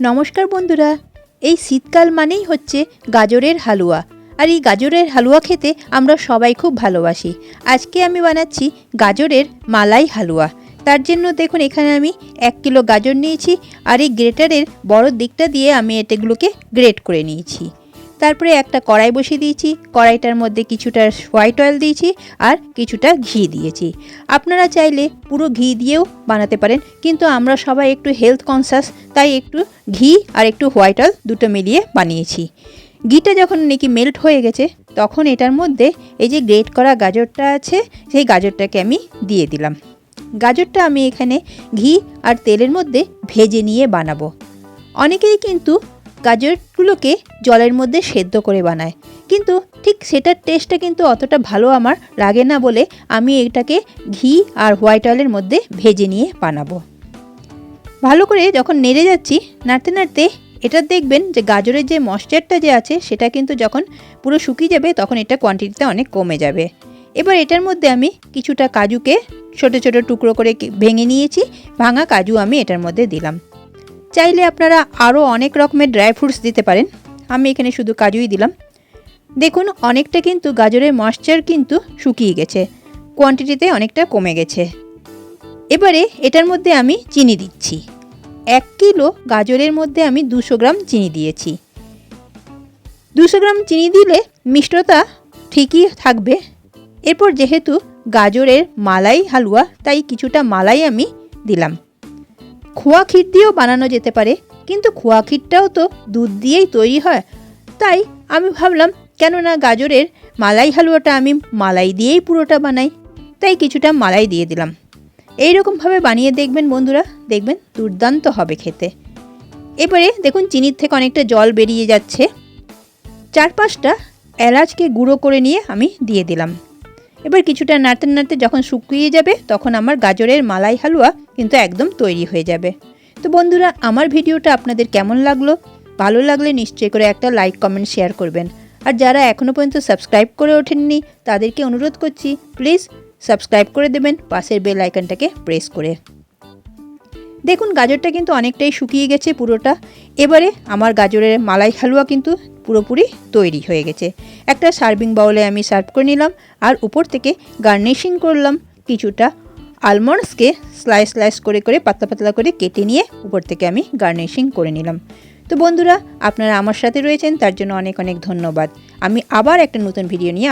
নমস্কার বন্ধুরা, এই শীতকাল মানেই হচ্ছে গাজরের হালুয়া। আর এই গাজরের হালুয়া খেতে আমরা সবাই খুব ভালোবাসি। আজকে আমি বানাচ্ছি গাজরের মালাই হালুয়া। তার জন্য দেখুন, এখানে আমি এক কিলো গাজর নিয়েছি আর এই গ্রেটারের বড় দিকটা দিয়ে আমি এটাগুলোকে গ্রেট করে নিয়েছি। তারপরে একটা কড়াই বসিয়ে দিয়েছি, কড়াইটার মধ্যে কিছুটা হোয়াইট অয়েল দিয়েছি আর কিছুটা ঘি দিয়েছি। আপনারা চাইলে পুরো ঘি দিয়েও বানাতে পারেন, কিন্তু আমরা সবাই একটু হেলথ কনসাস তাই একটু ঘি আর একটু হোয়াইট অয়েল দুটো মিলিয়ে বানিয়েছি। ঘিটা যখন নাকি মেল্ট হয়ে গেছে, তখন এটার মধ্যে এই যে গ্রেট করা গাজরটা আছে, সেই গাজরটাকে আমি দিয়ে দিলাম। গাজরটা আমি এখানে ঘি আর তেলের মধ্যে ভেজে নিয়ে বানাবো। অনেকেই কিন্তু গাজরগুলোকে জলের মধ্যে সেদ্ধ করে বানায়। কিন্তু ঠিক সেটার টেস্টটা কিন্তু অতটা ভালো আমার লাগে না বলে আমি এটাকে ঘি আর হোয়াইট অয়েলের মধ্যে ভেজে নিয়ে বানাবো। ভালো করে যখন নেড়ে যাচ্ছি, নাড়তে নাড়তে এটা দেখবেন যে গাজরের যে ময়েশ্চারটা যে আছে, সেটা কিন্তু যখন পুরো শুকিয়ে যাবে, তখন এটা কোয়ান্টিটিতে অনেক কমে যাবে। এবার এটার মধ্যে আমি কিছুটা কাজুকে ছোট ছোট টুকরো করে ভেঙে নিয়েছি, ভাঙা কাজু আমি এটার মধ্যে দিলাম। চাইলে আপনারা আরও অনেক রকমের ড্রাই ফ্রুটস দিতে পারেন। আমি এখানে শুধু কাজুই দিলাম। দেখুন, অনেকটা কিন্তু গাজরের ময়েশ্চার কিন্তু শুকিয়ে গেছে। কোয়ান্টিটিতে অনেকটা কমে গেছে। এবারে এটার মধ্যে আমি চিনি দিচ্ছি। এক কিলো গাজরের মধ্যে আমি দুশো গ্রাম চিনি দিয়েছি। দুশো গ্রাম চিনি দিলে মিষ্টতা ঠিকই থাকবে। এরপর যেহেতু গাজরের মালাই হালুয়া, তাই কিছুটা মালাই আমি দিলাম। খোয়া ক্ষীর দিয়েও বানানো যেতে পারে, কিন্তু খোয়া ক্ষীরটাও তো দুধ দিয়েই তৈরি হয়। তাই আমি ভাবলাম, কেননা গাজরের মালাই হালুয়াটা আমি মালাই দিয়েই পুরোটা বানাই, তাই কিছুটা মালাই দিয়ে দিলাম। এই রকমভাবে বানিয়ে দেখবেন বন্ধুরা, দেখবেন দুর্দান্ত হবে খেতে। এবারে দেখুন চিনির থেকে অনেকটা জল বেরিয়ে যাচ্ছে। চার পাঁচটা এলাচকে গুঁড়ো করে নিয়ে আমি দিয়ে দিলাম। এবার কিছুটা নাড়তে নাড়তে যখন শুকিয়ে যাবে, তখন আমার গাজরের মালাই হালুয়া কিন্তু একদম তৈরি হয়ে যাবে। তো বন্ধুরা, আমার ভিডিওটা আপনাদের কেমন লাগল? ভালো লাগলে নিশ্চয়ই করে একটা লাইক, কমেন্ট, শেয়ার করবেন। আর যারা এখনও পর্যন্ত সাবস্ক্রাইব করে ওঠেননি, তাদেরকে অনুরোধ করছি, প্লিজ সাবস্ক্রাইব করে দেবেন, পাশের বেল আইকনটাকে প্রেস করে। দেখুন, গাজরটা কিন্তু অনেকটাই শুকিয়ে গেছে পুরোটা। এবারে আমার গাজরের মালাই হালুয়া কিন্তু পুরোপুরি তৈরি হয়ে গেছে। একটা সার্ভিং বাউলে আমি সার্ভ করে নিলাম আর উপর থেকে গার্নিশিং করলাম। কিছুটা আলমন্ডসকে স্লাইস স্লাইস করে করে, পাতলা পাতলা করে কেটে নিয়ে উপর থেকে আমি গার্নিশিং করে নিলাম। তো বন্ধুরা, আপনারা আমার সাথে রয়েছেন, তার জন্য অনেক অনেক ধন্যবাদ। আমি আবার একটা নতুন ভিডিও নিয়ে